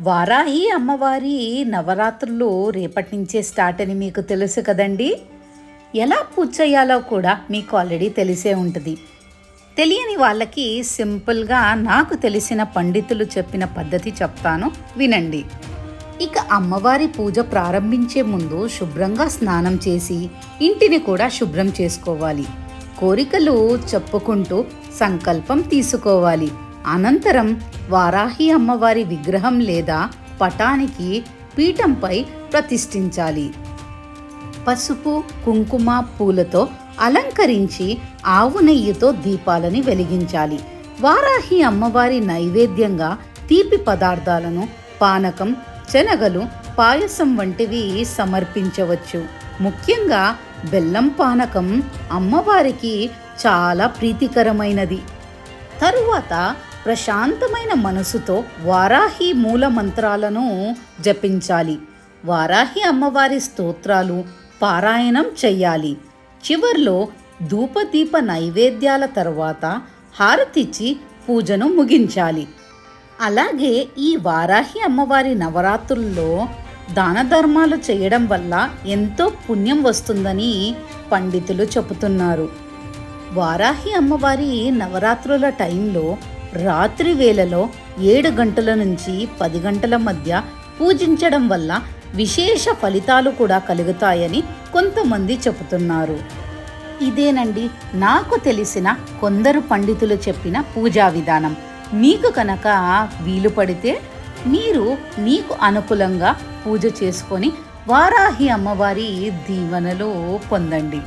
వారాహి అమ్మవారి నవరాత్రులు రేపటి నుంచే స్టార్ట్ అని మీకు తెలుసు కదండి. ఎలా పూజ చేయాలో కూడా మీకు ఆల్రెడీ తెలిసే ఉంటుంది. తెలియని వాళ్ళకి సింపుల్గా నాకు తెలిసిన పండితులు చెప్పిన పద్ధతి చెప్తాను వినండి. ఇక అమ్మవారి పూజ ప్రారంభించే ముందు శుభ్రంగా స్నానం చేసి ఇంటిని కూడా శుభ్రం చేసుకోవాలి. కోరికలు చెప్పుకుంటూ సంకల్పం తీసుకోవాలి. అనంతరం వారాహి అమ్మవారి విగ్రహం లేదా పటానికి పీఠంపై ప్రతిష్ఠించాలి. పసుపు కుంకుమ పూలతో అలంకరించి ఆవు నెయ్యితో దీపాలని వెలిగించాలి. వారాహి అమ్మవారి నైవేద్యంగా తీపి పదార్థాలను పానకం శనగలు పాయసం వంటివి సమర్పించవచ్చు. ముఖ్యంగా బెల్లం పానకం అమ్మవారికి చాలా ప్రీతికరమైనది. తరువాత ప్రశాంతమైన మనసుతో వారాహి మూల మంత్రాలను జపించాలి. వారాహి అమ్మవారి స్తోత్రాలు పారాయణం చెయ్యాలి. చివర్లో ధూపదీప నైవేద్యాల తర్వాత హారతిచ్చి పూజను ముగించాలి. అలాగే ఈ వారాహి అమ్మవారి నవరాత్రుల్లో దాన ధర్మాలు చేయడం వల్ల ఎంతో పుణ్యం వస్తుందని పండితులు చెబుతున్నారు. వారాహి అమ్మవారి నవరాత్రుల టైంలో రాత్రి వేళలో ఏడు గంటల నుంచి పది గంటల మధ్య పూజించడం వల్ల విశేష ఫలితాలు కూడా కలుగుతాయని కొంతమంది చెబుతున్నారు. ఇదేనండి నాకు తెలిసిన కొందరు పండితులు చెప్పిన పూజా విధానం. మీకు కనుక వీలు పడితే మీరు మీకు అనుకూలంగా పూజ చేసుకొని వారాహి అమ్మవారి దీవెనలు పొందండి.